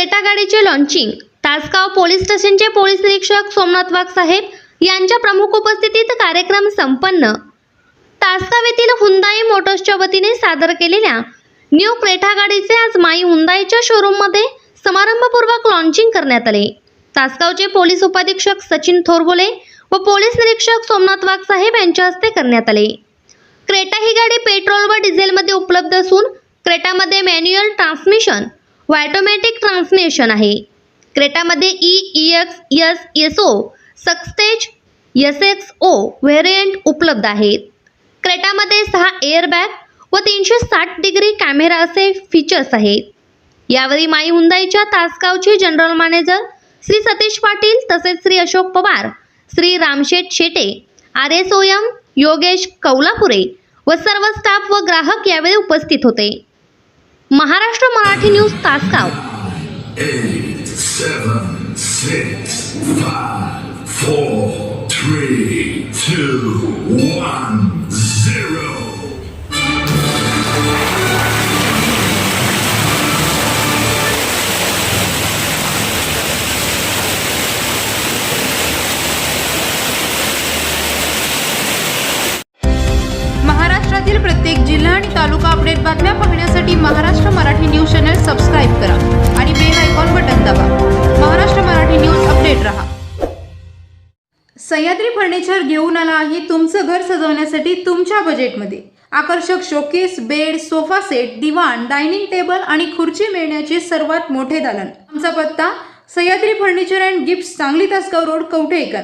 Launching Tasgaon police स्टेशनचे police निरीक्षक सोमनाथ वाघ साहेब यांच्या प्रमुख उपस्थितीत कार्यक्रम संपन्न. तासगाव येथील हुंदाई मोटर्सच्या वतीने सादर केलेल्या न्यू क्रेटा गाडीचे आज माई हुंदाईच्या शोरूममध्ये समारंभपूर्वक लॉन्चिंग करण्यात आले. तासगावचे पोलीस उपाधीक्षक सचिन थोरबोले व पोलीस निरीक्षक सोमनाथ वाघ साहेब यांच्या हस्ते करण्यात आले. क्रेटा ही गाडी पेट्रोल व डिझेलमध्ये उपलब्ध असून क्रेटामध्ये मॅन्युअल ट्रान्समिशन वायटोमॅटिक ऑटोमॅटिक ट्रान्समिशन आहे. क्रेटामध्ये E E X S S O success S X O variant उपलब्ध आहेत. क्रेटामध्ये सहा एअरबॅग व तीनशे साठ डिग्री कॅमेरा असे फीचर्स आहेत. यावेळी माई हुंदाईच्या तासगावचे जनरल मॅनेजर श्री सतीश पाटील तसेच Shri Ashok Pawar Shri Ramsheth Shete R S O M Yogesh Kaulapure व सर्व स्टाफ व ग्राहक यावेळी उपस्थित होते. Maharashtra Marathi news Tasgaon eight, seven, six, five, four, three, two, one, तालुका अपडेट बातम्या पाहण्यासाठी Maharashtra Marathi news channel subscribe करा आणि बेल आयकॉन बटन दाबा. महाराष्ट्र मराठी न्यूज अपडेट रहा. सह्याद्री फर्निचर घेऊन आला आहे तुमचं घर सजवण्यासाठी तुमच्या बजेटमध्ये आकर्षक शोकेस बेड सोफा सेट दिवाण डायनिंग टेबल आणि खुर्ची मिळण्याचे सर्वात मोठे दालन. आमचा पत्ता Sahyadri furniture and gift Sangli Tasgaon road Kavathekar.